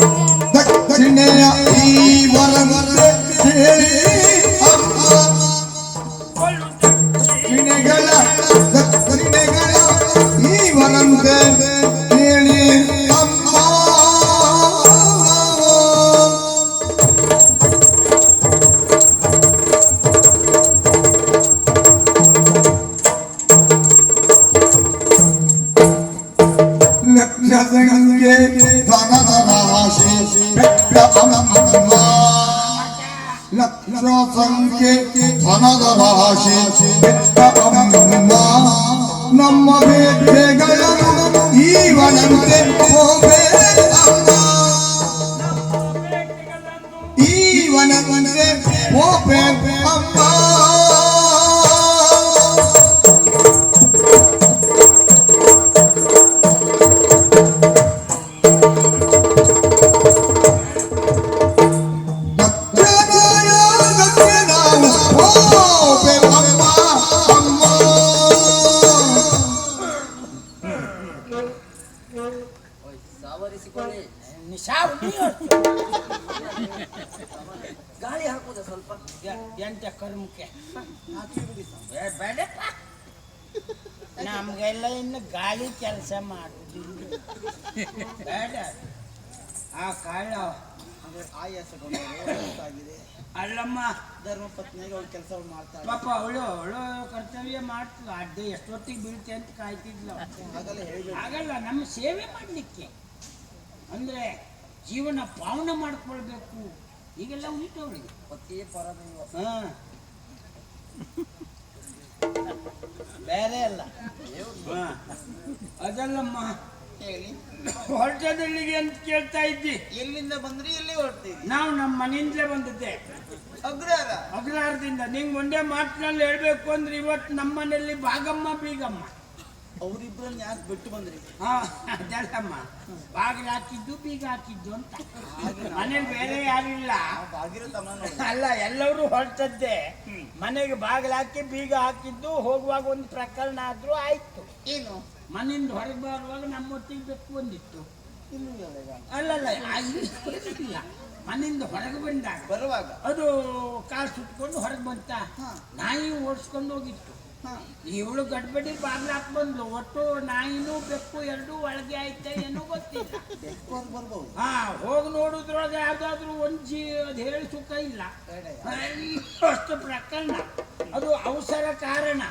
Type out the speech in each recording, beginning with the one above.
ಆ ದಕ್ಷಿಣೆಯ ಈ ವರವರೆ ಸಂಖ್ಯೆ ಧನದ ರಾಶಿ ನಮ್ಮ ಬೇಟೆಗಳನ್ನು ಈವನಂತೆ ಈ ಈವನಂತೆ ಹೋಗೇ ಅಮ್ಮ ಸಾವರಿಸಿಕೊಳ್ಳಿ ಗಾಳಿ ಹಾಕುದ ಸ್ವಲ್ಪ ಎಂಟ ಕರ್ಮಕ್ಕೆ ಬೇಡಪ್ಪ ನಮ್ಗೆಲ್ಲ ಇನ್ನು ಗಾಳಿ ಕೆಲಸ ಮಾಡುದಿಲ್ಲ. ಬೇಡ. ಆ ಕಾಳ ಆಯಾಸಗೊಂಡಾಗಿದೆ ಅಲ್ಲಮ್ಮ. ಧರ್ಮ ಪತ್ನಿಗೆ ಅವ್ರು ಕೆಲಸ ಮಾಡ್ತಾಳೆ ಪಾಪ ಅವಳು ಅವಳು ಕರ್ತವ್ಯ ಮಾಡ್ತು. ಅಡ್ಡೆ ಎಷ್ಟೊತ್ತಿಗೆ ಬೀಳ್ತೆ ಅಂತ ಕಾಯ್ತಿದ್ಲು. ಆಗಲ್ಲ ನಮ್ಮ ಸೇವೆ ಮಾಡಲಿಕ್ಕೆ. ಅಂದ್ರೆ ಜೀವನ ಪಾವನ ಮಾಡ್ಕೊಳ್ಬೇಕು. ಈಗೆಲ್ಲ ಉಂಟು ಅವಳಿಗೆ. ಪತಿಯೇ ಪರದೈವ ಹಾ. ಬೇರೆ ಅಲ್ಲ. ಅದಲ್ಲಮ್ಮ. ಹೇಳಿ. ಹೊರಟದಲ್ಲಿಗೆ ಅಂತ ಕೇಳ್ತಾ ಇದ್ದಿ. ಎಲ್ಲಿಂದ ಬಂದ್ರಿ ಎಲ್ಲಿ ಹೊರಡ್ತೀರಿ ನಾವು ನಮ್ಮ ಮನೆಯಿಂದಲೇ ಬಂದಿದ್ದೆ. ಅಗ್ರಹಾರ ಅಗ್ರಹಾರದಿಂದ ನಿಂಗೆ ಒಂದೇ ಮಾತಿನಲ್ಲಿ ಹೇಳ್ಬೇಕು ಅಂದ್ರೆ ಇವತ್ತು ನಮ್ಮ ಮನೆಯಲ್ಲಿ ಭಾಗಮ್ಮ ಬೀಗಮ್ಮ. ಅವರಿಬ್ಬರನ್ನ ಯಾಕೆ ಬಿಟ್ಟು ಬಂದ್ರಿ? ಹಾ ಅದಲ್ಲಮ್ಮ. ಬಾಗಿಲು ಹಾಕಿದ್ದು ಬೀಗ ಹಾಕಿದ್ದು ಅಂತ. ಮನೇಲಿ ಬೇರೆ ಯಾರಿಲ್ಲ ಅಲ್ಲ ಎಲ್ಲರೂ ಹೊರಟದ್ದೆ. ಮನೆಗೆ ಬಾಗಿಲು ಹಾಕಿ ಬೀಗ ಹಾಕಿದ್ದು ಹೋಗುವಾಗ ಒಂದು ಪ್ರಕರಣ ಆದ್ರೂ ಆಯ್ತು. ಏನು? ಮನೆಯಿಂದ ಹೊರಗೆ ಬರುವಾಗ ನಮ್ಮೊಟ್ಟಿಗೆ ಬೆಕ್ಕು ಹೇಳಗ ಅಲ್ಲಲ್ಲ ಇಲ್ಲಿ. ಮನೆಯಿಂದ ಹೊರಗೆ ಬಂದಾಗ ಬರುವಾಗ? ಅದು ಕಾಲು ಸುಟ್ಕೊಂಡು ಹೊರಗೆ ಬಂತ. ನಾಯಿ ಓಡಿಸ್ಕೊಂಡು ಹೋಗಿತ್ತು. ಇವಳು ಗಡ್ಬಡಿ ಬಾಗ್ಲಾಕ್ ಬಂದ್ಲು. ಒಟ್ಟು ನಾಯಿನೂ ಬೆಕ್ಕು ಎರಡೂ ಒಳಗೆ ಆಯ್ತಾ ಏನೋ ಗೊತ್ತಿಲ್ಲ. ಹಾ ಹೋಗಿ ನೋಡುದ್ರೊಳಗೆ ಯಾವ್ದಾದ್ರು ಒಂದು ಜೀ ಅದು ಹೇಳಿ ಸುಖ ಇಲ್ಲ. ಅಷ್ಟು ಪ್ರಕರಣ. ಅದು ಅವಸರ ಕಾರಣ.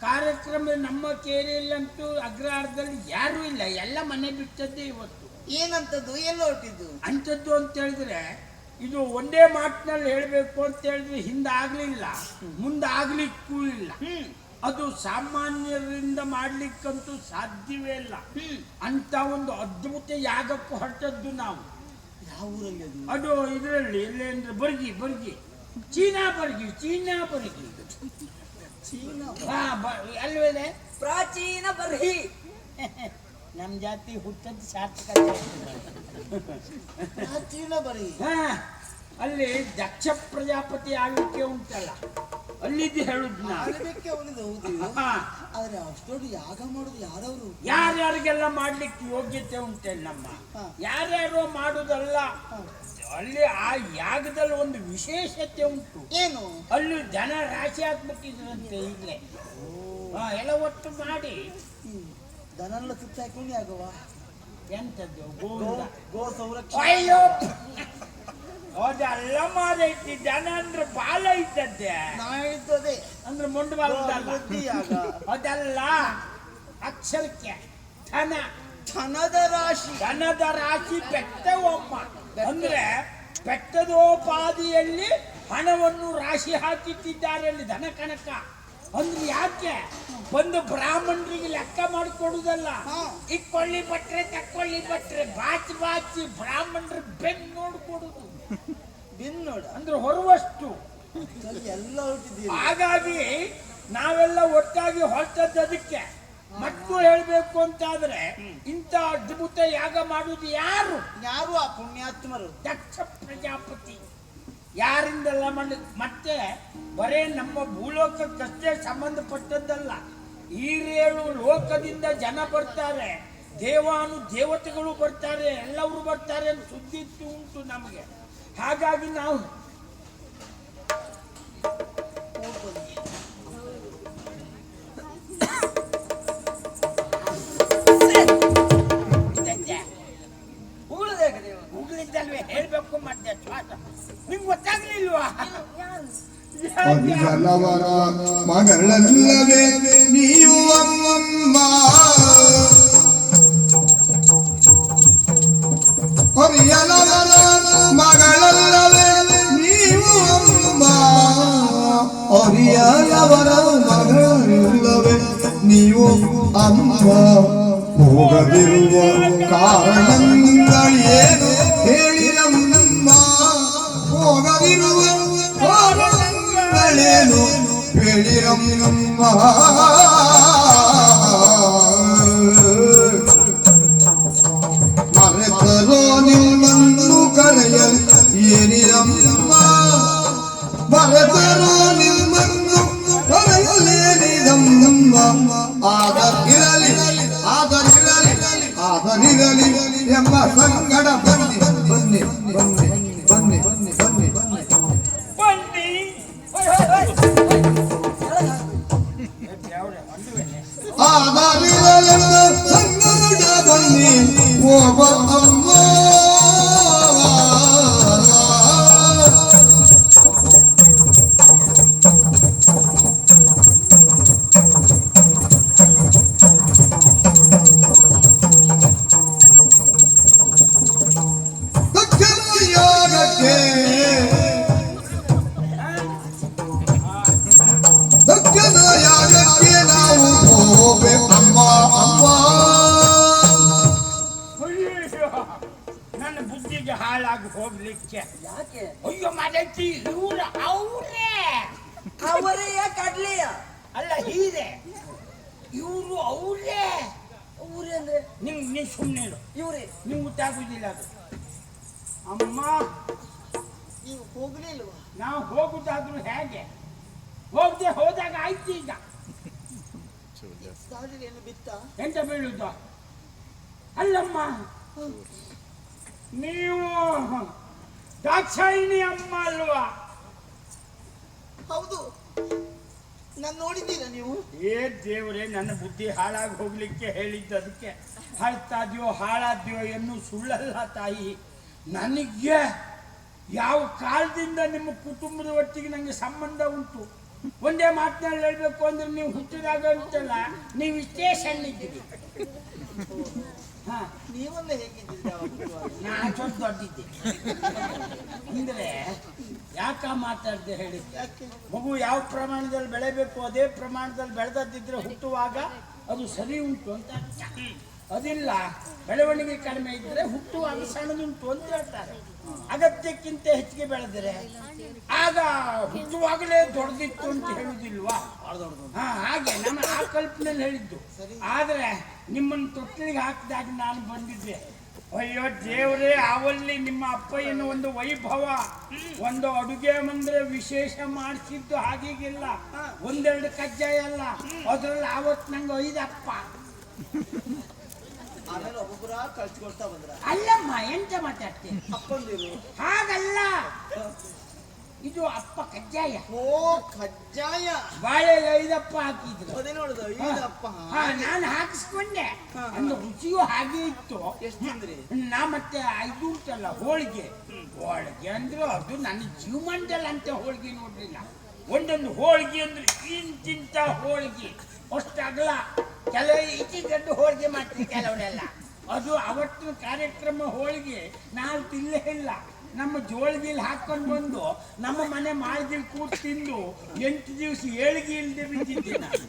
ಕಾರ್ಯಕ್ರಮ ನಮ್ಮ ಕೇರಿಯಲ್ಲಂತೂ ಅಗ್ರಹಾರದಲ್ಲಿ ಯಾರೂ ಇಲ್ಲ. ಎಲ್ಲ ಮನೆ ಬಿಟ್ಟದ್ದೇ ಇವತ್ತು. ಏನಂತದ್ದು? ಎಲ್ಲ ಹೊರಟಿದ್ದು? ಅಂಥದ್ದು ಅಂತ ಹೇಳಿದ್ರೆ ಇದು ಒಂದೇ ಮಾತಿನಲ್ಲಿ ಹೇಳಬೇಕು ಅಂತ ಹೇಳಿದ್ರೆ ಹಿಂದೆ ಆಗ್ಲಿಲ್ಲ. ಮುಂದೆ ಆಗ್ಲಿಕ್ಕೂ ಇಲ್ಲ. ಅದು ಸಾಮಾನ್ಯರಿಂದ ಮಾಡ್ಲಿಕ್ಕಂತೂ ಸಾಧ್ಯವೇ ಇಲ್ಲ. ಅಂತ ಒಂದು ಅದ್ಭುತ ಯಾಗಕ್ಕೂ ಹೊರಟದ್ದು ನಾವು. ಯಾವ ಊರಲ್ಲಿ ಅದು? ಅದು ಇದರಲ್ಲಿ ಇಲ್ಲ ಅಂದ್ರೆ ಬರ್ಗಿ ಬರ್ಗಿ. China Bargi China Bargi. ಅಲ್ವೇನೆ ಪ್ರಾಚೀನ ಬರ್ಹಿ. ನಮ್ಮ ಜಾತಿ ಹುಟ್ಟದ್ದು ಸಾರ್ಥಕ ಪ್ರಾಚೀನ ಬರ್ಹಿ. ಹಾ ಅಲ್ಲಿ ದಕ್ಷ ಪ್ರಜಾಪತಿ ಆಗ್ಲಿಕ್ಕೆ ಉಂಟಲ್ಲ ಅಲ್ಲಿದ್ದು ಹೇಳುದು ಆದ್ರೆ ಅಷ್ಟೊಂದು ಯಾಗ ಮಾಡುದು ಯಾರವರು? ಯಾರ್ಯಾರಿಗೆಲ್ಲ ಮಾಡ್ಲಿಕ್ಕೆ ಯೋಗ್ಯತೆ ಉಂಟೆ ನಮ್ಮ. ಯಾರ್ಯಾರೋ ಮಾಡುದಲ್ಲ. ಅಲ್ಲಿ ಆ ಯಾಗದಲ್ಲಿ ಒಂದು ವಿಶೇಷತೆ ಉಂಟು. ಏನು? ಅಲ್ಲಿ ಜನ ರಾಶಿ ಹಾಕ್ಬಿಟ್ಟಿದ್ರಂತೆ ಈಗಲೇ. ಎಲ್ಲ ಒಟ್ಟು ಮಾಡಿ. ದನಲ್ಲ ಸುತ್ತ ಹಾಕೊಂಡು ಯಾಗವ ಎಂತದ್ದು ಗೋ ಗೋ ಸಂರಕ್ಷಣೆ. ಅಯ್ಯೋ! ಅದೆಲ್ಲ ಮಾಡೈತಿ ಜನ ಅಂದ್ರೆ ಬಾಲ ಇದ್ದದ್ದೆ. ಇದ್ದದೆ ಅಂದ್ರೆ ಮುಂಡು ಅದೆಲ್ಲ ಅಕ್ಷರಕ್ಕೆ ಧನ. ಧನದ ರಾಶಿ. ಧನದ ರಾಶಿ ಬೆಟ್ಟವೊಮ್ಮ. ಅಂದ್ರೆ ಬೆಟ್ಟದೋಪಾದಿಯಲ್ಲಿ ಹಣವನ್ನು ರಾಶಿ ಹಾಕಿಟ್ಟಿದ್ದಾರೆ ಅಲ್ಲಿ ದನ ಕಣಕ ಅಂದ್ರೆ ಯಾಕೆ? ಒಂದು ಬ್ರಾಹ್ಮಣರಿಗೆ ಲೆಕ್ಕ ಮಾಡಿಕೊಡುದಲ್ಲ. ಇಕ್ಕೊಳ್ಳಿ ಬಟ್ರೆ ತಕ್ಕೊಳ್ಳಿ ಬಟ್ರೆ ಬಾಚಿ ಬಾಚಿ ಬ್ರಾಹ್ಮಣರು ಬೆನ್ ನೋಡ್ಕೊಡುದು. ಬೆನ್ ನೋಡು. ಅಂದ್ರೆ ಹೊರುವಷ್ಟು. ಎಲ್ಲ ಹಾಗಾಗಿ ನಾವೆಲ್ಲ ಒಟ್ಟಾಗಿ ಹೊರಟದ್ದು ಅದಕ್ಕೆ. ಮತ್ತು ಹೇಳಬೇಕು ಅಂತಾದ್ರೆ ಇಂಥ ಅದ್ಭುತ ಯಾಗ ಮಾಡುವುದು ಯಾರು? ಯಾರು ಆ ಪುಣ್ಯಾತ್ಮರು? ದಕ್ಷ ಪ್ರಜಾಪತಿ. ಯಾರಿಂದೆಲ್ಲ ಮಾಡಿ ಮತ್ತೆ ಬರೇ ನಮ್ಮ ಭೂಲೋಕಕ್ಕಷ್ಟೇ ಸಂಬಂಧಪಟ್ಟದ್ದಲ್ಲ. ಈರೇಳು ಲೋಕದಿಂದ ಜನ ಬರ್ತಾರೆ ದೇವಾನು ದೇವತೆಗಳು ಬರ್ತಾರೆ ಎಲ್ಲವರು ಬರ್ತಾರೆ ಅಂತ ಸುದ್ದಿ ಉಂಟು ನಮಗೆ. ಹಾಗಾಗಿ ನಾವು ಹರಿಯಲವರ ಮಗಳಲ್ಲವೇ ನೀವು ಅಮ್ಮ ಹರಿಯಲವರ ಮಗಳಲ್ಲವೇ ನೀವು ಅಮ್ಮ ಹರಿಯಲವರ ಮಗಳಲ್ಲವೇ ನೀವು ಅಮ್ಮ ಹೋಗದಿರುವ ಕಾರಣಗಳೇನು ಹೇಳಿರಮ್ಮ ಹೋಗದಿರುವ കിളിരമ്മ മറക്കലോ നിന്നു കരയൽ എരിരമ്മ മറക്കലോ നിന്നു കരയൽ എരിരമ്മ ആദരിരലി ആദരിരലി ആദരിരലി എന്ന സങ്കട ബന്ധി ಹೋಗ್ಲಿಕ್ಕೆ ಯಾಕೆ ಅಯ್ಯೋ ಮಾಡೈತಿ ಇವ್ರು ಅವ್ರೇ. ಅವರೆಯ ಕಡ್ಲೆಯ? ಅಲ್ಲ ಹೀರೆ ಇವರು ಅವ್ರೇ. ಊರಿ ಅಂದ್ರೆ? ನಿಮ್ ನೀ ಸುಮ್ಮನೆ ಇವ್ರಿ? ನಿಮ್ಗೆ ಗೊತ್ತಾಗುದಿಲ್ಲ ಅದು. ಅಮ್ಮ. ನೀವು ಹೋಗ್ಲಿಲ್ವಾ? ನಾವು ಹೋಗುದಾದ್ರು ಹೇಗೆ? ಹೋಗದೆ ಹೋದಾಗ ಆಯ್ತು ಈಗ. ಏನು ಬಿತ್ತ? ಎಂತ ಬೀಳುದು? ಅಲ್ಲಮ್ಮ. ನೀವು ದಾಕ್ಷಾಯಿಣಿ ಅಮ್ಮ ಅಲ್ವಾ? ಹೌದು. ನಾನು ನೋಡಿದ್ದೀರಾ ನೀವು? ಏ ದೇವರೇ ನನ್ನ ಬುದ್ಧಿ ಹಾಳಾಗಿ ಹೋಗ್ಲಿಕ್ಕೆ ಹೇಳಿದ್ದು ಅದಕ್ಕೆ. ಹಾಳ್ತಾದ್ಯೋ ಹಾಳಾದ್ಯೋ ಎನ್ನು ಸುಳ್ಳಲ್ಲ ತಾಯಿ. ನನಗೆ ಯಾವ ಕಾಲದಿಂದ ನಿಮ್ಮ ಕುಟುಂಬದ ಒಟ್ಟಿಗೆ ನನಗೆ ಸಂಬಂಧ ಉಂಟು? ಒಂದೇ ಮಾತಿನಲ್ಲಿ ಹೇಳಬೇಕು ಅಂದ್ರೆ ನೀವು ಹುಟ್ಟಿದಾಗ ಅಂತಲ್ಲ ನೀವು ಇಷ್ಟೇ ಸಣ್ಣಿದ್ದೀರಿ ನೀವಲ್ಲ ಹೇಗಿದ್ದೀರಿ ನಾನು ನಾ ಸ್ವಲ್ಪ ದೊಡ್ಡಿದ್ದೆ. ಅಂದ್ರೆ ಯಾಕ ಮಾತಾಡ್ದೆ ಹೇಳಿ ಮಗು ಯಾವ ಪ್ರಮಾಣದಲ್ಲಿ ಬೆಳೆಬೇಕು ಅದೇ ಪ್ರಮಾಣದಲ್ಲಿ ಬೆಳೆದದ್ದಿದ್ರೆ ಹುಟ್ಟುವಾಗ ಅದು ಸರಿ ಉಂಟು ಅಂತ ಅದಿಲ್ಲ ಬೆಳವಣಿಗೆ ಕಡಿಮೆ ಇದ್ರೆ ಹುಟ್ಟುವಾಗ ಸಣ್ಣದುಂಟು ಅಂತ ಹೇಳ್ತಾರೆ. ಅಗತ್ಯಕ್ಕಿಂತ ಹೆಚ್ಚಿಗೆ ಬೆಳೆದ್ರೆ ಆಗ ಹುಟ್ಟುವಾಗಲೇ ದೊಡ್ಡದಿತ್ತು ಅಂತ ಹೇಳುದಿಲ್ವಾ? ಹಾ ಹಾಗೆ ನಮ್ಮ ಆ ಕಲ್ಪನೆಯಲ್ಲಿ ಹೇಳಿದ್ದು. ಆದ್ರೆ ನಿಮ್ಮನ್ನು ತೊಟ್ಟಿಲಿಗೆ ಹಾಕಿದಾಗ ನಾನು ಬಂದಿದ್ದೆ. ಅಯ್ಯೋ ದೇವರೇ ಅವಲ್ಲಿ ನಿಮ್ಮ ಅಪ್ಪಯ್ಯನ ಒಂದು ವೈಭವ. ಒಂದು ಅಡುಗೆ ಮಂದ್ರೆ ವಿಶೇಷ ಮಾಡಿಸಿದ್ದು ಹಾಗೀಗಿಲ್ಲ. ಒಂದೆರಡು ಕಜ್ಜಾಯ ಅಲ್ಲ. ಅದ್ರಲ್ಲಿ ಆವತ್ತು ನಂಗೆ ಐದಪ್ಪ. ಆಮೇಲೆ ಒಬ್ಬೊಬ್ಬರ ಕಳ್ಸಿಕೊಡ್ತಾ ಬಂದ್ರ. ಅಲ್ಲಮ್ಮ ಎಂತ ಮಾತಾಡ್ತೀನಿ ಹಾಗಲ್ಲ. ಇದು ಅಪ್ಪ ಕಜ್ಜಾಯ. ಓ ಕಜ್ಜಾಯ. ಬಾಳೆ ಐದಪ್ಪ ಹಾಕಿದ್ರು. ಅದೇ ನೋಡುದು ಐದಪ್ಪ. ಹಾ, ನಾನು ಹಾಕಿಸ್ಕೊಂಡೆ. ಅಂದ್ರೆ ರುಚಿಯೂ ಹಾಗೆ ಇತ್ತು. ನಾ ಮತ್ತೆ ಐದು ಉಂಟಲ್ಲ ಹೋಳಿಗೆ ಹೋಳಿಗೆ ಅಂದ್ರೆ ಅದು ನನ್ನ ಜೀವಮಾನದಲ್ಲಿ ಅಂತ ಹೋಳಿಗೆ ನೋಡ್ಲಿಲ್ಲ. ಒಂದೊಂದು ಹೋಳಿಗೆ ಅಂದ್ರೆ ಇಂತಿಂತ ಹೋಳಿಗೆ. ಅಷ್ಟು ಅಗಲ ಕೆಲವು ಇತಿ ದೊಡ್ಡ ಹೋಳಿಗೆ ಮಾಡ್ತೀವಿ ಕೆಲವರೆಲ್ಲ. ಅದು ಅವತ್ತಿನ ಕಾರ್ಯಕ್ರಮ ಹೋಳಿಗೆ. ನಾನು ತಿನ್ನಲೇ ಇಲ್ಲ. ನಮ್ಮ ಜೋಳಗಿಲ್ ಹಾಕೊಂಡು ಬಂದು ನಮ್ಮ ಮನೆ ಮಾಳ್ಗಿಲ್ ಕೂತು ತಿಂದು ಎಂಟು ದಿವಸ ಏಳಿಗೆ ಇಲ್ದೆ ಬಿದ್ದಿದ್ದೆ ನಾನು.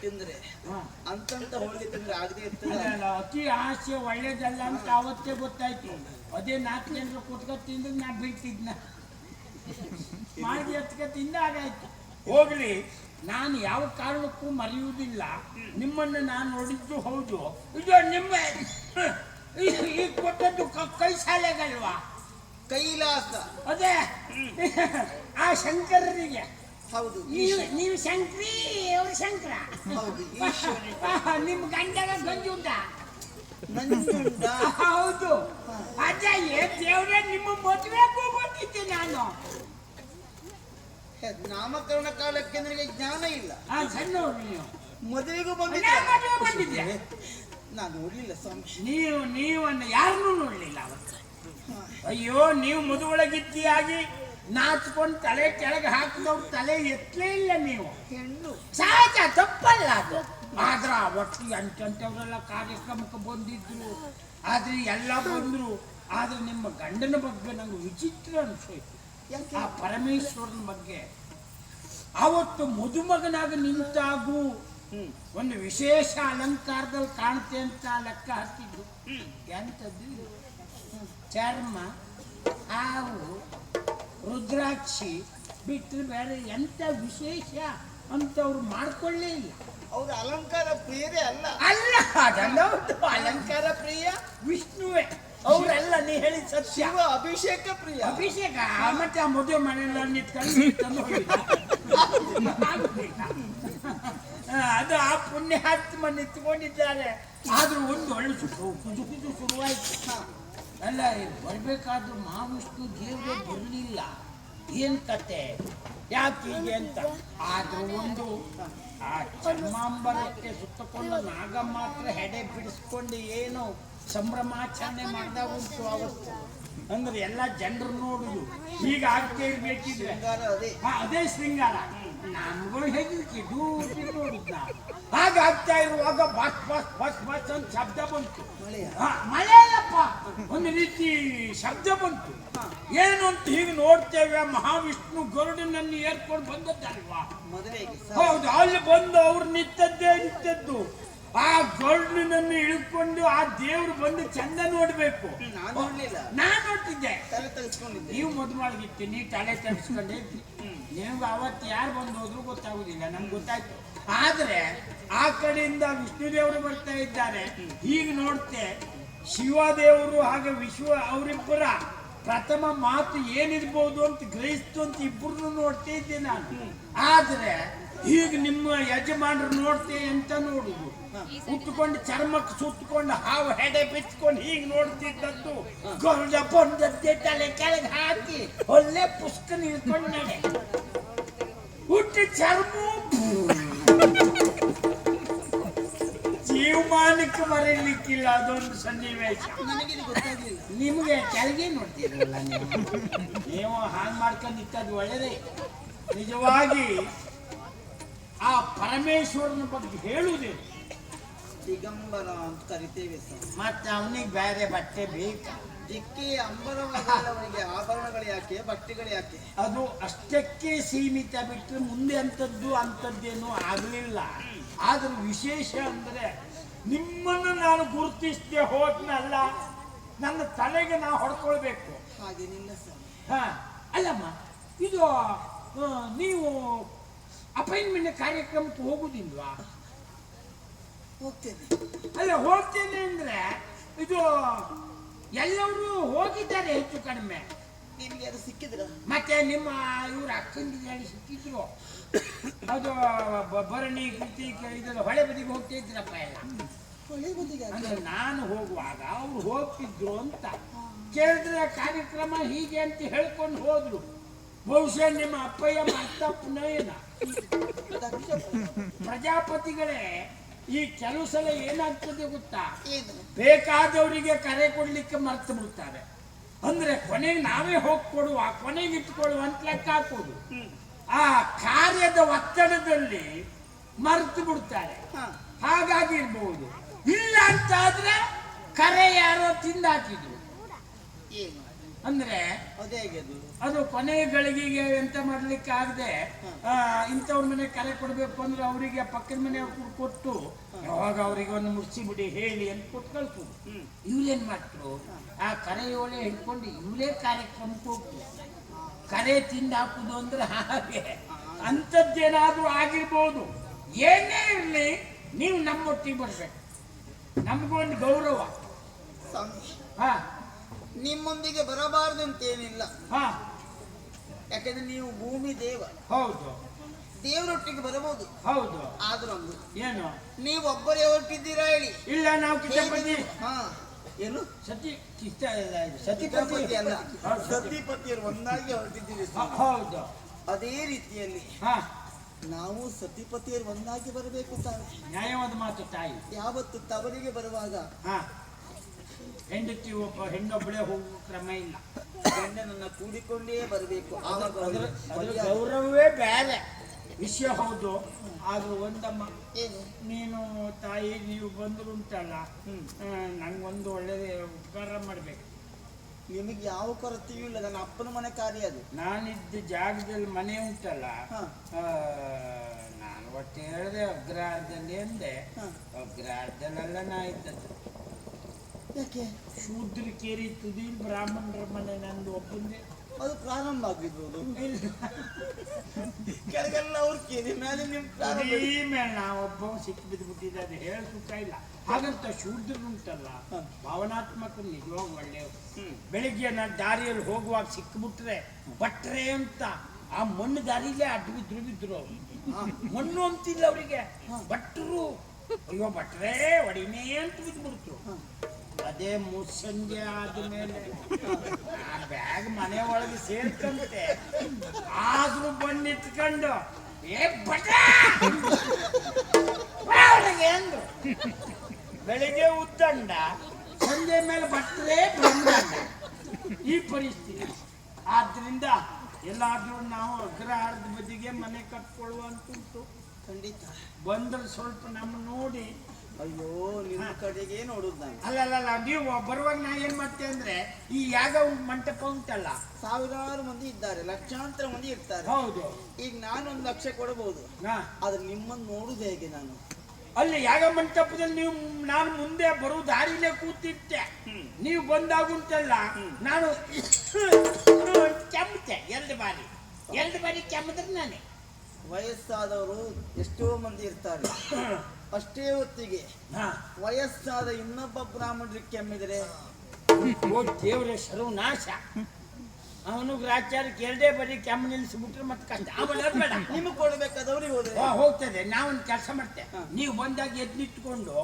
ತಿಂದ್ರೆ? ಅಂತಂತ ಹೋಳಿಗೆ ತಿಂದ್ರೆ ಆಗದೆ ಇರ್ತದೆ? ಅಲ್ಲ, ಅತಿ ಆಸೆ ಒಳ್ಳೇದಲ್ಲ ಅಂತ ಅವತ್ತೇ ಗೊತ್ತಾಯ್ತು. ಅದೇ ನಾಲ್ಕು ಜನರು ಕುತ್ಕೊ ತಿಂದ್ರೆ ನಾ ಬೀಳ್ತಿದ್ನ ಹತ್ಕ ತಿಂದಾಗಾಯ್ತು ಹೋಗ್ಲಿ ನಾನು ಯಾವ ಕಾರಣಕ್ಕೂ ಮರೆಯುವುದಿಲ್ಲ. ನಿಮ್ಮನ್ನು ನಾನು ನೋಡಿದ್ದು ಹೌದು. ಇದು ನಿಮ್ಮ ಈ- ಕೊಟ್ಟದ್ದು ಕ- ಕೈ ಶಾಲೆಗಲ್ವಾ ಕೈಲಾಸ. ಅದೇ. ಆ ಶಂಕರರಿಗೆ. ಹೌದು ನೀವು ನೀವು ಶಂಕ್ರಿ ಅವರು ಶಂಕರ. ಹೌದು ಈಶ್ವರಿ. ನಿಮ್ಮ ಗಂಡಗ ಗಂಜುಂಡ. ನಂಜುಂಡ ಹೌದು. ಅಜ್ಜ ಏ ದೇವ್ರೆ ನಿಮ್ಮ ಮದುವೆಗೂ ಬಂದಿದ್ದೆ ನಾನು. ಹೇ, ನಾಮಕರಣ ಕಾಲಕ್ಕೆ ನನಗೆ ಜ್ಞಾನ ಇಲ್ಲ. ಆ ಸಣ್ಣವ್ರು ನೀವು. ಮದುವೆಗೂ ಬಂದಿದ್ದೆ. ಮದುವೆ ಬಂದಿದ್ದೆ. ನಾನು ನೋಡಲಿಲ್ಲ ಸ್ವಾಮಿ. ನೀವು ನೀವನ್ನು ಯಾರನ್ನೂ ನೋಡಲಿಲ್ಲ ಅವತ್ತು. ಅಯ್ಯೋ ನೀವು ಮದುವೊಳಗಿದ್ದಿಯಾಗಿ ನಾಚ್ಕೊಂಡು ತಲೆ ಕೆಳಗೆ ಹಾಕಿದವ್ರು ತಲೆ ಎತ್ತಲೇ ಇಲ್ಲ ನೀವು. ಹೆಣ್ಣು. ಸಹಜ ತಪ್ಪಲ್ಲ ಅದು. ಆದ್ರ ಅವತ್ತು ಎಂಟೆಂಟವರೆಲ್ಲ ಕಾರ್ಯಕ್ರಮಕ್ಕೆ ಬಂದಿದ್ರು. ಆದ್ರೆ ಎಲ್ಲ ಬಂದ್ರು. ಆದ್ರೆ ನಿಮ್ಮ ಗಂಡನ ಬಗ್ಗೆ ನಂಗೆ ವಿಚಿತ್ರ ಅನ್ಸೋಯ್ತು. ಆ ಪರಮೇಶ್ವರನ ಬಗ್ಗೆ. ಅವತ್ತು ಮದುಮಗನಾಗ ನಿಂತಾಗೂ. ಒಂದು ವಿಶೇಷ ಅಲಂಕಾರದಲ್ಲಿ ಕಾಣುತ್ತೆ ಅಂತ ಲೆಕ್ಕ ಹಾಕಿದ್ರು ಎಂಥದ್ದು? ಚರ್ಮ ಹಾವು ರುದ್ರಾಕ್ಷಿ ಬಿಟ್ಟರೆ ಬೇರೆ ಎಂಥ ವಿಶೇಷ ಅಂತ ಅವ್ರು ಮಾಡ್ಕೊಳ್ಳೇ ಇಲ್ಲ. ಅವ್ರ ಅಲಂಕಾರ ಪ್ರಿಯರೇ ಅಲ್ಲ. ಅಲ್ಲ ಅದಲ್ಲ ಅಲಂಕಾರ ಪ್ರಿಯ ವಿಷ್ಣುವೇ. ಅವರೆಲ್ಲ ನೀ ಹೇಳಿ ಸತ್ಯ. ಅಭಿಷೇಕ ಪ್ರಿಯ. ಅಭಿಷೇಕ? ಮತ್ತೆ ಆ ಮದುವೆ ಮನೆಯಲ್ಲ ನಿಂತ್ಕೊಂಡು ಆಗುದಿಲ್ಲ. ಆ, ಪುಣ್ಯ ಆ ಪುಣ್ಯಾತ್ಮ ನಿಂತ್ಕೊಂಡಿದ್ದಾರೆ. ಆದ್ರೂ ಒಂದು ಒಳ್ಳೆ ಸುಖ ಕುಜು ಕುಜು ಶುರುವಾಯ್ತು. ಅಲ್ಲ ಬರ್ಬೇಕಾದ್ರೂ ಮಹಾವಿಷ್ಣು ದೇವ್ರೆ ಬರಲಿಲ್ಲ. ಏನ್ ಕತೆ? ಯಾಕೆ ಹೀಗೆ ಅಂತ? ಆದ್ರೂ ಒಂದು ಆ ಚರ್ಮಾಂಬರಕ್ಕೆ ಸುತ್ತಕೊಂಡು ನಾಗ ಮಾತ್ರ ಹೆಡೆ ಬಿಡಿಸ್ಕೊಂಡು ಏನು ಸಂಭ್ರಮಾಚರಣೆ ಮಾಡ್ದಾಗ ಉಂಟು ಅವತ್ತು. ಅಂದ್ರೆ ಎಲ್ಲ ಜನರು ನೋಡುದು ಈಗ ಆಗ್ತಾ ಇರ್ಬೇಕಿದ್ರೆ ಹಾ, ಅದೇ ಶೃಂಗಾರ. ನಮ್ಗಳು ಹೆದರಿಕೆ ದೂರ ಹಾಗೆ ಆಗ್ತಾ ಇರುವಾಗ ಬಸ್ ಬಸ್ ಬಸ್ ಬಸ್ ಅಂತ ಶಬ್ದ ಬಂತು. ಮಳೆ. ಅಲ್ಲಪ್ಪ ಒಂದು ರೀತಿ ಶಬ್ದ ಬಂತು. ಏನು ಅಂತ ಹೀಗೆ ನೋಡ್ತೇವೆ. ಮಹಾವಿಷ್ಣು ಗರುಡನನ್ನು ಏರ್ಕೊಂಡು ಬಂದದ್ದಲ್ವಾ? ಹೌದು ಅಲ್ಲಿ ಬಂದು ಅವ್ರು ನಿಂತದ್ದೇ ನಿಂತದ್ದು. ಆ ಗರುಡನನ್ನು ಇಳ್ಕೊಂಡು ಆ ದೇವ್ರು ಬಂದು ಚಂದ ನೋಡ್ಬೇಕು. ನಾನು ನೋಡ್ಲಿಲ್ಲ. ನಾನ್ ನೋಡ್ತಿದ್ದೆ. ತಲೆ ತೆಗೆಸ್ಕೊಂಡಿದ್ದೆ. ನೀವು ಮದುವೆ ನೀ ತಲೆ ತರಿಸ್ಕೊಂಡೇ ಇದ್ರಿ ನಿಮ್ಗೆ ಅವತ್ತು ಯಾರು ಬಂದು ಹೋದ್ರು ಗೊತ್ತಾಗುದಿಲ್ಲ ನಮ್ಗೆ ಗೊತ್ತಾಯ್ತು. ಆದ್ರೆ ಆ ಕಡೆಯಿಂದ ವಿಷ್ಣು ದೇವರು ಬರ್ತಾ ಇದ್ದಾರೆ. ಈಗ ನೋಡ್ತೆ ಶಿವದೇವರು ಹಾಗೆ ವಿಶ್ವ ಅವರಿಬ್ಬರ ಪ್ರಥಮ ಮಾತು ಏನಿರ್ಬೋದು ಅಂತ ಗ್ರಹಿಸ್ತು ಅಂತ ಇಬ್ಬರನ್ನು ನೋಡ್ತಾ ಇದ್ದೆ ನಾನು. ಆದ್ರೆ ಈಗ ನಿಮ್ಮ ಯಜಮಾನರು ನೋಡ್ತೆ ಅಂತ ನೋಡುದು. ಉತ್ಕೊಂಡು ಚರ್ಮಕ್ಕೆ ಸುತ್ತಕೊಂಡು ಹಾವು ಹೆಡೆ ಬಿಚ್ಕೊಂಡು ಹೀಗೆ ನೋಡ್ತಿದ್ದದ್ದು. ಗರುಡ ಬಂದದ್ದೆ ತಲೆ ಕೆಳಗೆ ಹಾಕಿ ಒಳ್ಳೆ ಪುಸ್ತಕ ನಿಲ್ಕೊಂಡು ಉಟ್ಟು ಹುಟ್ಟಿ ಚರ್ಮ ಜೀವಮಾನಕ್ಕೆ ಬರಲಿಕ್ಕಿಲ್ಲ ಅದೊಂದು ಸನ್ನಿವೇಶ. ಗೊತ್ತಾಗ್ಲಿಲ್ಲ. ನಿಮಗೆ ಕೆಳಗೆ ನೋಡ್ತೀರಲ್ಲ ನೀವು? ನೀವು ಹಾಗೆ ಮಾಡ್ಕೊಂಡು ಇತ್ತದು ಒಳ್ಳೇದೇ. ನಿಜವಾಗಿ ಆ ಪರಮೇಶ್ವರನ ಬಗ್ಗೆ ಹೇಳುವುದೇ. ದಿಗಂಬರ ಅಂತ ಕರಿತೇವೆ ಸರ್. ಮತ್ತೆ ಅವನಿಗೆ ಬೇರೆ ಬಟ್ಟೆ ಬೇಕು? ದಿಕ್ಕಿ ಅಂಬರವರಿಗೆ ಆಭರಣಗಳು ಯಾಕೆ ಬಟ್ಟೆಗಳು ಯಾಕೆ? ಅದು ಅಷ್ಟಕ್ಕೆ ಸೀಮಿತ ಬಿಟ್ಟರೆ ಮುಂದೆ ಅಂಥದ್ದು ಅಂಥದ್ದೇನು ಆಗಲಿಲ್ಲ. ಆದ್ರೆ ವಿಶೇಷ ಅಂದ್ರೆ ನಿಮ್ಮನ್ನು ನಾನು ಗುರುತಿಸದೆ ಹೋದ್ನಲ್ಲ ನನ್ನ ತಲೆಗೆ ನಾ ಹೊಡ್ಕೊಳ್ಬೇಕು. ಹಾಗೇನಿಲ್ಲ ಸರ್. ಹಾ ಅಲ್ಲಮ್ಮ ಇದು ಆ, ನೀವು ಅಪಾಯಿಂಟ್ಮೆಂಟ್ ಕಾರ್ಯಕ್ರಮಕ್ಕೆ ಹೋಗುದಿಲ್ವಾ? ಹೋಗ್ತೇನೆ. ಅಲ್ಲ ಹೋಗ್ತೇನೆ ಅಂದ್ರೆ ಇದು ಎಲ್ಲರೂ ಹೋಗಿದ್ದಾರೆ ಹೆಚ್ಚು ಕಡಿಮೆ. ನಿಮ್ಗೆ ಅದು ಸಿಕ್ಕಿದ್ರ ಮತ್ತೆ ನಿಮ್ಮ ಇವ್ರ ಅಕ್ಕಂಗೆ ಹೇಳಿ ಸಿಕ್ಕಿದ್ರು. ಅದು ಬ- ಭರಣಿ ಕೃತಿ ಇದೆಲ್ಲ ಹೊಳೆ ಬದಿಗೆ ಹೋಗ್ತಾ ಇದ್ರಪ್ಪ ಎಲ್ಲ. ಹೊಳೆ ಬದಿಗೆ ಅಂದ್ರೆ ನಾನು ಹೋಗುವಾಗ ಅವ್ರು ಹೋಗ್ತಿದ್ರು ಅಂತ. ಕೇಳಿದ್ರೆ ಕಾರ್ಯಕ್ರಮ ಹೀಗೆ ಅಂತ ಹೇಳ್ಕೊಂಡು ಹೋದ್ರು. ಬಹುಶಃ ನಿಮ್ಮ ಅಪ್ಪಯ್ಯ ಮತ್ತಪ್ಪನ ಏನ ಪ್ರಜಾಪತಿಗಳೇ ಈ ಕೆಲವು ಸಲ ಏನಾಗ್ತದೆ ಗೊತ್ತಾ? ಏನು? ಬೇಕಾದವರಿಗೆ ಕರೆ ಕೊಡ್ಲಿಕ್ಕೆ ಮರ್ತು ಬಿಡ್ತಾರೆ. ಅಂದ್ರೆ ಕೊನೆಗೆ ನಾವೇ ಹೋಗಿ ಕೊಡುವ ಕೊನೆಗೆ ಇಟ್ಕೊಳ್ಳುವ ಅಂತ ಲೆಕ್ಕ ಹಾಕೋದು ಆ ಕಾರ್ಯದ ಒತ್ತಡದಲ್ಲಿ ಮರೆತು ಬಿಡ್ತಾರೆ. ಹಾಗಾಗಿರ್ಬಹುದು ಹಾಗಾಗಿ ಇರ್ಬಹುದು ಇಲ್ಲ ಅಂತಾದ್ರೆ ಕರೆ ಯಾರೋ ತಿಂದಾಕಿದ್ರು. ಏನು? ಅಂದ್ರೆ ಅದೇ ಅದು. ಅದು ಕೊನೆಯ ಗಳಿಗೆಗೆ ಎಂತ ಮಾಡ್ಲಿಕ್ಕೆ ಆಗದೆ ಇಂಥವ್ರ ಮನೆ ಕರೆ ಕೊಡ್ಬೇಕು ಅಂದ್ರೆ ಅವರಿಗೆ ಪಕ್ಕದ ಮನೆ ಕೊಟ್ಟು ಯಾವಾಗ ಅವರಿಗೆ ಒಂದು ಮುಚ್ಚಿ ಬಿಡಿ ಹೇಳಿ ಅಂತ ಕೊಟ್ಟು ಕಳ್ಸು ಇವ್ರೇನ್ ಮಾಡ್ತರು ಆ ಕರೆ ಓಲೆ ಹಿಡ್ಕೊಂಡು ಇವರೇ ಕಾರ್ಯಕ್ರಮಕ್ಕೆ ಹೋಗ್ತಾರೆ ಕರೆ ತಿಂದು ಹಾಕುದು ಅಂದ್ರೆ ಹಾಗೆ. ಅಂಥದ್ದೇನಾದ್ರೂ ಆಗಿರ್ಬೋದು. ಏನೇ ಇರಲಿ ನೀವು ನಮ್ಮೊಟ್ಟಿಗೆ ಬರ್ಬೇಕು. ನಮಗೊಂದು ಗೌರವ. ಹಾ. ನಿಮ್ಮೊಂದಿಗೆ ಬರಬಾರ್ದಂತೇನಿಲ್ಲ. ಹಾ. ಯಾಕಂದ್ರೆ ನೀವು ಭೂಮಿ ದೇವ. ಹೌದು. ದೇವರೊಟ್ಟಿಗೆ ಬರಬಹುದು. ಹೌದು. ಆದ್ರೊಂದು ಏನು? ನೀವು ಒಬ್ಬರೇ ಹೊರಟಿದ್ದೀರಾ ಹೇಳಿ? ಇಲ್ಲ ನಾವು ಕಿಚ್ಚಪತಿ ಹಾ. ಏನು? ಸತಿ ಕಿಚ್ಚ ಇಲ್ಲ ಇದು ಸತಿಪತಿ ಅಲ್ಲ. ಸತಿಪತಿಯರು ಒಂದಾಗಿ ಹೊರಟಿದ್ದೀರಿ ಹೌದು. ಅದೇ ರೀತಿಯಲ್ಲಿ ಹಾ. ನಾವು ಸತಿಪತಿಯರು ಒಂದಾಗಿ ಬರಬೇಕು ತಾನೆ ನ್ಯಾಯವಾದ ಮಾತು ತಾಯಿ. ಯಾವತ್ತು ತವರಿಗೆ ಬರುವಾಗ ಹಾ. ಹೆಂಡತಿ ಒಬ್ಬ ಹೆಣ್ಣೊಬ್ಬಳೇ ಹೋಗುವ ಕ್ರಮ ಇಲ್ಲ. ಗಂಡನನ್ನ ಕೂಡಿಕೊಂಡೇ ಬರಬೇಕು. ಆವಾಗ ಅದ್ರ ಅವರು ಗೌರವವೇ ಬೇರೆ. ವಿಷಯ ಹೌದು ಆದ್ರೂ ಒಂದಮ್ಮ ಏನು? ನೀನು ತಾಯಿ ನೀವು ಬಂದ್ರು ಉಂಟಲ್ಲ ನಂಗೊಂದು ಒಳ್ಳೆ ಉಪಕಾರ ಮಾಡ್ಬೇಕು. ನಿಮಗೆ ಯಾವ ಕೊರತೆಯೂ ಇಲ್ಲ ನನ್ನ ಅಪ್ಪನ ಮನೆ ಕಾರ್ಯ ಅದು. ನಾನಿದ್ದ ಜಾಗದಲ್ಲಿ ಮನೆ ಉಂಟಲ್ಲ ನಾನು ಒಟ್ಟು ಹೇಳಿದೆ ಅಗ್ರಹಾರದಲ್ಲಿ ಅಂದೆ. ಅಗ್ರಹಾರದಲ್ಲೆಲ್ಲ ನಾ ಇದ್ದದ್ದು ಯಾಕೆ? ಶೂದ್ರ ಕೇರಿ ತುದಿ ಬ್ರಾಹ್ಮಣರ ಮನೆ ನಂದು ಒಬ್ಬಂದೆ ಅದು ಪ್ರಾರಂಭ ಆಗಿರ್ಬೋದು. ಕೆಳಗೆಲ್ಲ ಅವ್ರ ಕೇರಿ ಮೇಲೆ ನಿಮ್ ಮೇಲೆ ನಾ ಒಬ್ಬ ಸಿಕ್ಕಿ ಬಿದ್ದು ಬಿಟ್ಟಿದ್ದೆ ಅದು ಹೇಳಿ ಸುಖ ಇಲ್ಲ. ಹಾಗಂತ ಶೂದ್ರರು ಉಂಟಲ್ಲ ಭಾವನಾತ್ಮಕ ನಿಜವಾಗ ಒಳ್ಳೆಯವರು. ಬೆಳಿಗ್ಗೆ ನಾನು ದಾರಿಯಲ್ಲಿ ಹೋಗುವಾಗ ಸಿಕ್ಕಿಬಿಟ್ರೆ ಬಟ್ರೆ ಅಂತ ಆ ಮಣ್ಣು ದಾರಿಲೇ ಅಡ್ಡ ಬಿದ್ರು ಬಿದ್ರು. ಮಣ್ಣು ಅಂತಿಲ್ಲ ಅವರಿಗೆ. ಭಟ್ರು ಅಯ್ಯೋ ಭಟ್ರೇ ಒಡಿನೇ ಅಂತ ಬಿದ್ದುಬಿಡ್ತು ಅದೇ ಮುಸ್ಸಂಜೆ ಆದ್ಮೇಲೆ ಆ ಬ್ಯಾಗ್ ಮನೆ ಒಳಗೆ ಸೇರ್ಕಂತೆ ಆದ್ರೂ ಬಂದಿಟ್ಕೊಂಡು ಏ ಅಂದ್ರು. ಬೆಳಿಗ್ಗೆ ಉತ್ತಂಡ ಸಂಜೆ ಮೇಲೆ ಭಟ್ರೇ ಬಂದ ಈ ಪರಿಸ್ಥಿತಿ. ಆದ್ರಿಂದ ಎಲ್ಲಾದ್ರೂ ನಾವು ಅಗ್ರಹಾರದ ಬದಿಗೆ ಮನೆ ಕಟ್ಕೊಳ್ಳುವಂತುಂಟು. ಖಂಡಿತ. ಬಂದ್ರೆ ಸ್ವಲ್ಪ ನಮ್ಮ ನೋಡಿ ಅಯ್ಯೋ ನಿಮ್ಮ ಕಡೆಗೆ ನೋಡುದು ನಾನು? ಅಲ್ಲಲ್ಲ ನೀವು ಬರುವಾಗ ನಾ ಏನ್ ಮಾಡ್ತೆ ಅಂದ್ರೆ ಈ ಯಾಗ ಮಂಟಪ ಉಂಟಲ್ಲ? ಸಾವಿರಾರು ಮಂದಿ ಇದ್ದಾರೆ ಲಕ್ಷಾಂತರ ಮಂದಿ ಇರ್ತಾರೆ. ಹೌದು. ಈಗ ನಾನೊಂದು ಲಕ್ಷ ಕೊಡಬಹುದು ಅದ್ರ ಆದ್ರೆ ನಿಮ್ಮನ್ನು ನೋಡುದು ಹೇಗೆ ನಾನು? ಅಲ್ಲಿ ಯಾಗ ಮಂಟಪದಲ್ಲಿ ನೀವು ನಾನು ಮುಂದೆ ಬರೋ ದಾರಿಲೇ ಕೂತಿಟ್ಟೆ ನೀವು ಬಂದಾಗ ಉಂಟಲ್ಲ ನಾನು ಕೆಮ್ಮತೆ ಎರಡು ಬಾರಿ. ಎರಡು ಬಾರಿ ಕೆಮ್ಮದ್ರೆ ನಾನೇ. ವಯಸ್ಸಾದವರು ಎಷ್ಟೋ ಮಂದಿ ಇರ್ತಾರೆ. ಅಷ್ಟೇ ಹೊತ್ತಿಗೆ ವಯಸ್ಸಾದ ಇನ್ನೊಬ್ಬ ಬ್ರಾಹ್ಮಣರಿಗೆ ಕೆಮ್ಮಿದರೆ ಓ ದೇವ್ರೆ ಸರ್ವನಾಶ ಅವನು ಗ್ರಾಚಾರ ಕೇಳದೆ ಬರೀ ಕೆಮ್ಮು ನಿಲ್ಲಿಸಿಬಿಟ್ರೆ ಮತ್ತೆ ಕಷ್ಟ. ನಿಮಗೆ ಕೊಡ್ಬೇಕಾದವ್ರಿಗೆ ಹೋದ್ರೆ? ಆ, ಹೋಗ್ತದೆ. ನಾವೊಂದು ಕೆಲಸ ಮಾಡ್ತೆ ನೀವು ಬಂದಾಗ ಎದ್ದು ನಿಂತ್ಕೊಂಡು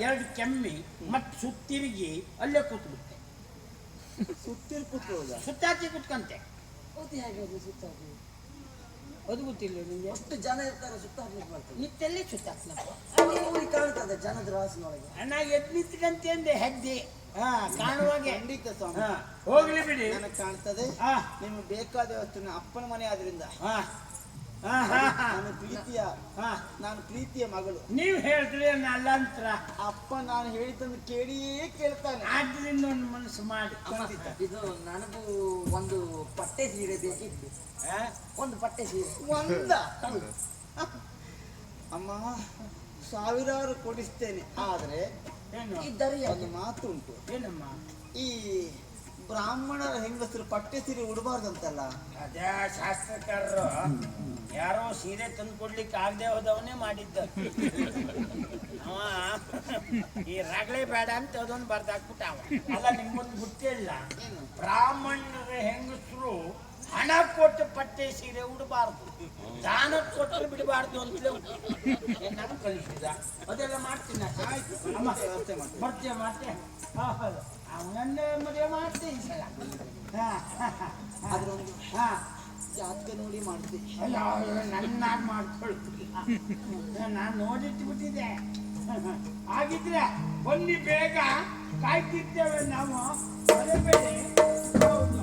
ಎರಡು ಕೆಮ್ಮಿ ಮತ್ತೆ ಸುತ್ತಿರುಗಿ ಅಲ್ಲೇ ಕೂತ್ಬಿಡ್ತೆ ಸುತ್ತಿರು ಕೂತ್ಕೊಳ್ಳೋದು? ಸುತ್ತಾಚಿ ಕೂತ್ಕಂತೆ. ಸುತ್ತಾಚೆ ಹೇಗೆ ಅದು ಗೊತ್ತಿಲ್ಲ ನಿಮಗೆ ಜನ ಇರ್ತಾರೆ ಸುತ್ತ ಮಾಡ್ತಾರೆ ನಿತ್ತೆಲ್ಲಿ ಸುತ್ತಾಕ್ನಪ್ಪ ಅಲ್ಲಿ ಊರಿಗೆ ಕಾಣ್ತದೆ ಜನದ ರಾಸಿನೊಳಗೆ ಅಣ್ಣ ಎದ್ ನಿಂತ್ಕಂತೆ ಅಂದೆ ಹೆದ್ದೆ. ಹಾ ಕಾಣುವಾಗೆ ಖಂಡಿತ ಸ್ವಾಮಿ. ಹೋಗ್ಲಿ ಬಿಡಿ. ನನಗೆ ಕಾಣ್ತದೆ. ನಿಮ್ಗೆ ಬೇಕಾದ ವಸ್ತು ಅಪ್ಪನ ಮನೆ ಆದ್ರಿಂದ. ಹಾ. ನಾನು ಪ್ರೀತಿಯ ನಾನು ಪ್ರೀತಿಯ ಮಗಳು. ನೀವು ಹೇಳಿದ್ರೆ ಅಲ್ಲ ಅಂತರ ಅಪ್ಪ ನಾನು ಹೇಳಿದ್ದನ್ನು ಕೇಳಿಯೇ ಕೇಳ್ತಾನೆ. ಆದ್ರಿಂದ ಒಂದು ಮನಸ್ಸು ಮಾಡಿ ಇದು ನನಗೂ ಒಂದು ಪಟ್ಟೆ ಸೀರೆ ಬೇಕಿತ್ತು? ಒಂದು ಪಟ್ಟೆ ಸೀರೆ. ಒಂದ? ಅಮ್ಮ ಸಾವಿರಾರು ಕೊಡಿಸ್ತೇನೆ. ಆದ್ರೆ ಒಂದು ಮಾತು ಉಂಟು. ಏನಮ್ಮ? ಈ ಬ್ರಾಹ್ಮಣರ ಹೆಂಗಸರು ಪಟ್ಟೆ ಸೀರೆ ಉಡಬಾರ್ದಂತಲ್ಲ? ಅದೇ ಶಾಸ್ತ್ರಕಾರರು. ಯಾರೋ ಸೀರೆ ತಂದು ಕೊಡ್ಲಿಕ್ಕೆ ಆಗದೆ ಹೋದವನೇ ಮಾಡಿದ್ದ ಅವ ಈ ರಗಳೇ ಬೇಡ ಅಂತ ಅದೊಂದು ಬರ್ದಾಕ್ಬಿಟ್ಟ ಅವ ಅಲ್ಲ ನಿಮ್ಗೊಂದು ಗೊತ್ತಿಲ್ಲ ಇಲ್ಲ ಬ್ರಾಹ್ಮಣರ ಹೆಂಗಸರು ಹಣ ಕೊಟ್ಟು ಪಟ್ಟೆ ಸೀರೆ ಉಡಬಾರ್ದು. ದಾನ ಕೊಟ್ಟು ಬಿಡಬಾರ್ದು ಅಂತ ಕಲಿಸಿದ? ಅದೆಲ್ಲ ಮಾಡ್ತೀನಿ. ಮಾಡ್ತೇನೆ ಮಾಡ್ತೇನೆ ಮತ್ತೆ ಹೌದು. ಅವನನ್ನ ಮದುವೆ ಮಾಡ್ತೀನಿ ಸಲ. ಹಾ ಜಾತಕ ನೋಡಿ ಮಾಡ್ತೀನಿ. ಅಲ್ಲ ನನ್ನ ಮಾಡ್ಕೊಳ್ತಿಲ್ಲ ನಾನು ನೋಡಿಟ್ಟು ಬಿಟ್ಟಿದ್ದೆ ಹಾಗಿದ್ರೆ ಬನ್ನಿ ಬೇಗ ಕಾಯ್ತಿದ್ದೇವೆ ನಾವು. ಬೇರೆ ಹೌದು.